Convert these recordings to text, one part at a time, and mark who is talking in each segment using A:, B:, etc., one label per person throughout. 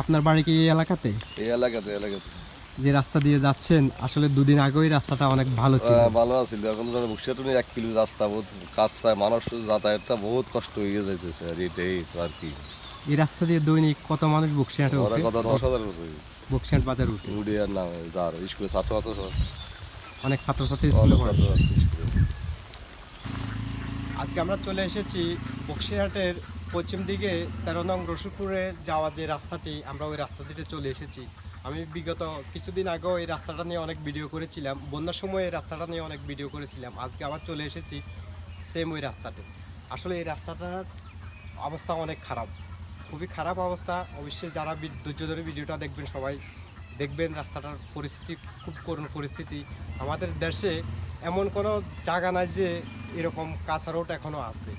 A: আপনার বাড়ি কি এই এলাকাতে?
B: এই এলাকাতে এলাকাতে।
A: যে রাস্তা দিয়ে যাচ্ছেন আসলে দুদিন আগেই রাস্তাটা অনেক ভালো ছিল।
B: ভালো আছিল এখন ধরো বক্সিয়াটা নিয়ে এক কিলো রাস্তা বহুত কাজটায় মানুষ যাতায়াতটা বহুত কষ্ট হয়ে যাইতেছে আর এটাই আর কি।
A: এই রাস্তা দিয়ে দৈনিক কত মানুষ বক্সিহাটে
B: ওরা
A: উঠে?
B: কথা দশ হাজার
A: বক্সিহাট বাজার উঠে?
B: উড়ে আর না যার স্কুলে ছাত্র ছাত্র
A: অনেক ছাত্রছাত্রী স্কুলে পড়ে।
B: ছাত্র ছাত্রী স্কুলে।
A: আজকে আমরা চলে এসেছি বক্সিরহাটের পশ্চিম দিকে তেরো নং রসুলপুরে যাওয়ার যে রাস্তাটি, আমরা ওই রাস্তা দিয়ে চলে এসেছি। আমি বিগত কিছুদিন আগেও এই রাস্তাটা নিয়ে অনেক ভিডিও করেছিলাম। বন্যার সময় এই রাস্তাটা নিয়ে অনেক ভিডিও করেছিলাম। আজকে আবার চলে এসেছি সেম ওই রাস্তাতে। আসলে এই রাস্তাটার অবস্থা অনেক খারাপ। খুবই খারাপ অবস্থা। অবশ্যই যারা ধৈর্য ধরে ভিডিওটা দেখবেন সবাই দেখবেন রাস্তাটার পরিস্থিতি, খুব করুণ পরিস্থিতি। আমাদের দেশে এমন কোনো জায়গা নাই যে এরকম কাঁচা রোড এখনও আছে।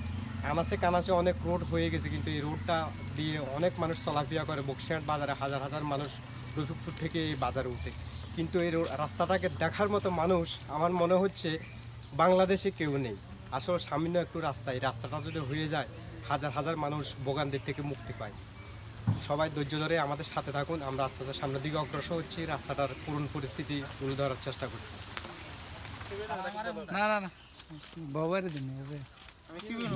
A: আনাচে কানাচে অনেক রোড হয়ে গেছে কিন্তু এই রোডটা দিয়ে অনেক মানুষ চলাফেরা করে বক্সিহাট বাজারে হাজার হাজার মানুষ রফিকপুর থেকে এই বাজারে উঠে। কিন্তু এই রাস্তাটাকে দেখার মতো মানুষ আমার মনে হচ্ছে বাংলাদেশে কেউ নেই। আসলে সামান্য একটু রাস্তা এই রাস্তাটা যদি হয়ে যায় হাজার হাজার মানুষ ভোগান্তির থেকে মুক্তি পায়। সবাই ধৈর্য ধরে আমাদের সাথে থাকুন আমরা আস্তে আস্তে সামনের দিকে অগ্রসর হচ্ছি রাস্তাটার করুণ পরিস্থিতি তুলে ধরার চেষ্টা করছি।
C: না না না। বাবার দিন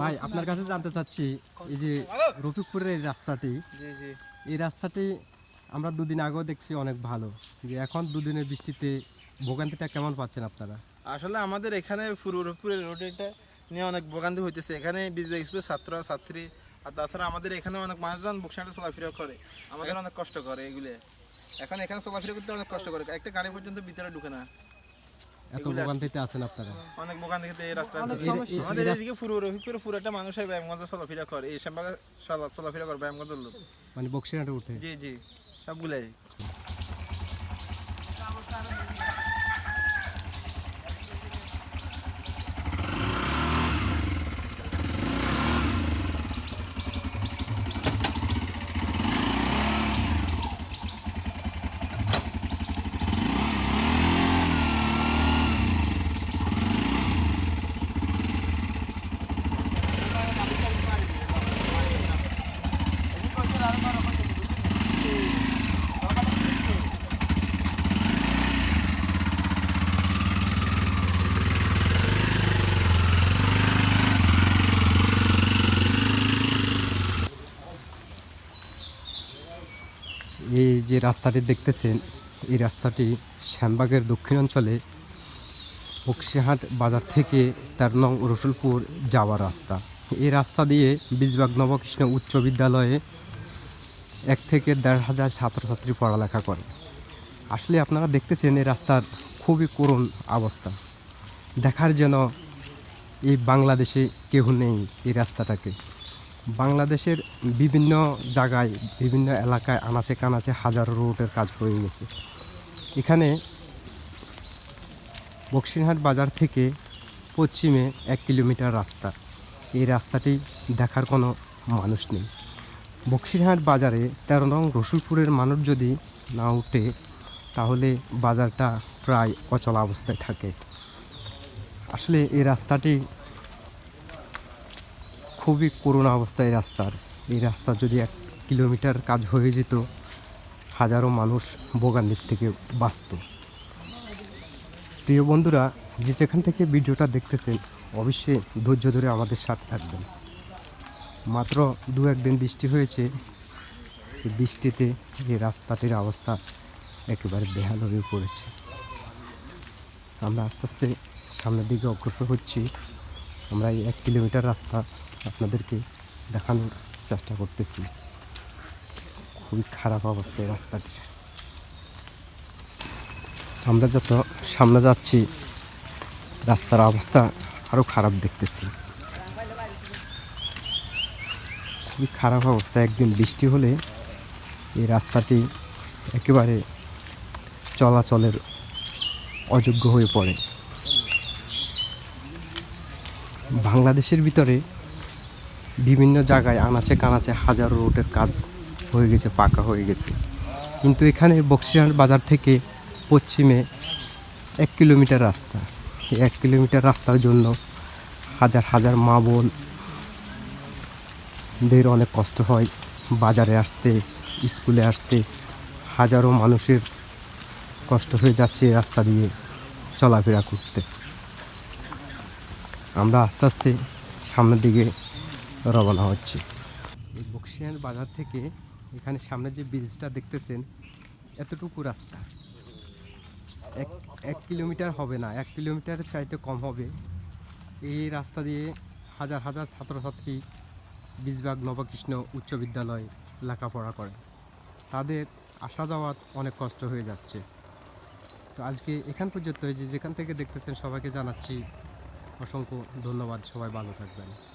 A: ভাই আপনার কাছে জানতে চাচ্ছি এই যে রফিকপুরের এই রাস্তাটি এই রাস্তাটি আমরা দুদিন আগেও দেখছি অনেক ভালো এখন দুদিনের বৃষ্টিতে ভোগান্তিটা কেমন পাচ্ছেন আপনারা?
C: আসলে আমাদের এখানে ফুরুরপুরের রোডটা নিয়ে অনেক ভোগান্তি হইতেছে। এখানে বিজবা এক্সপ্রেস ছাত্র ছাত্রী আর তাছাড়া আমাদের এখানে অনেক মানুষজন বুকসাটে চলাফেরা করে। আমাদের অনেক কষ্ট করে এগুলো। এখন এখানে চলাফেরা করতে অনেক কষ্ট করে। একটা গাড়ি পর্যন্ত ভিতরে ঢুকে না।
A: এত ভোগান্তিতে আছেন আপনারা?
C: অনেক ভোগান্তি খেতে এই রাস্তা আমাদের
A: এই
C: পুরো ফুরু পুরো একটা মানুষ হয় ব্যায়ামগঞ্জে চলাফেরা করে। এই সম্পর্কে চলাফেরা করে ব্যায়ামগঞ্জের লোক।
A: মানে বক্সিরহাটে উঠে?
C: জি জি। সবগুলাই
A: এই যে রাস্তাটি দেখতেছেন, এই রাস্তাটি শ্যামবাগের দক্ষিণাঞ্চলে বক্সিহাট বাজার থেকে তেরো নং রসুলপুর যাওয়ার রাস্তা। এই রাস্তা দিয়ে বীজবাগ নবকৃষ্ণ উচ্চ বিদ্যালয়ে এক থেকে দেড় হাজার ছাত্রছাত্রী পড়ালেখা করে। আসলে আপনারা দেখতেছেন এই রাস্তার খুবই করুণ অবস্থা। দেখার যেন এই বাংলাদেশে কেউ নেই এই রাস্তাটাকে। বাংলাদেশের বিভিন্ন জায়গায়, বিভিন্ন এলাকায় আনাচে কানাচে হাজারো রোডের কাজ হয়ে গেছে। এখানে বক্সিরহাট বাজার থেকে পশ্চিমে এক কিলোমিটার রাস্তা। এই রাস্তাটি দেখার কোনো মানুষ নেই। বক্সিরহাট বাজারে তেরো নং রসুলপুরের মানুষ যদি না উঠে, তাহলে বাজারটা প্রায় অচলা অবস্থায় থাকে। আসলে এই রাস্তাটি খুবই করুণ অবস্থা এই রাস্তার। এই রাস্তা যদি এক কিলোমিটার কাজ হয়ে যেত, হাজারো মানুষ ভোগান্তির থেকে বাঁচত। প্রিয় বন্ধুরা, যে যেখান থেকে ভিডিওটা দেখতেছেন, অবশ্যই ধৈর্য ধরে আমাদের সাথে থাকবেন। মাত্র দু একদিন বৃষ্টি হয়েছে বৃষ্টিতে এই রাস্তাটির অবস্থা একেবারে বেহাল হয়ে পড়েছে। আমরা আস্তে আস্তে সামনের দিকে অগ্রসর হচ্ছি। আমরা এই এক কিলোমিটার রাস্তা আপনাদেরকে দেখানোর চেষ্টা করতেছি। খুবই খারাপ অবস্থা এই রাস্তাটির। আমরা যত সামনে যাচ্ছি, রাস্তার অবস্থা আরও খারাপ দেখতেছি। খুবই খারাপ অবস্থা, একদিন বৃষ্টি হলে এই রাস্তাটি একেবারে চলাচলের অযোগ্য হয়ে পড়ে। বাংলাদেশের ভিতরে বিভিন্ন জায়গায় আনাচে কানাচে হাজারো রোডের কাজ হয়ে গেছে, পাকা হয়ে গেছে। কিন্তু এখানে বক্সিরহাট বাজার থেকে পশ্চিমে এক কিলোমিটার রাস্তা। এক কিলোমিটার রাস্তার জন্য হাজার হাজার মা বোন দের অনেক কষ্ট হয়। বাজারে আসতে, স্কুলে আসতে হাজারো মানুষের কষ্ট হয়ে যাচ্ছে এই রাস্তা দিয়ে চলাফেরা করতে। আমরা আস্তে আস্তে সামনের দিকে রওনা হচ্ছি। এই বক্সিয়ার বাজার থেকে এখানে সামনে যে ব্রিজটা দেখতেছেন, এতটুকু রাস্তা। এক এক কিলোমিটার হবে না, এক কিলোমিটার চাইতে কম হবে। এই রাস্তা দিয়ে হাজার হাজার ছাত্রছাত্রী বীজবাগ নবকৃষ্ণ উচ্চ বিদ্যালয় লেখাপড়া করে। তাদের আসা যাওয়া অনেক কষ্ট হয়ে যাচ্ছে। তো আজকে এখান পর্যন্ত যে যেখান থেকে দেখতেছেন সবাইকে জানাচ্ছি অসংখ্য ধন্যবাদ। সবাই ভালো থাকবেন।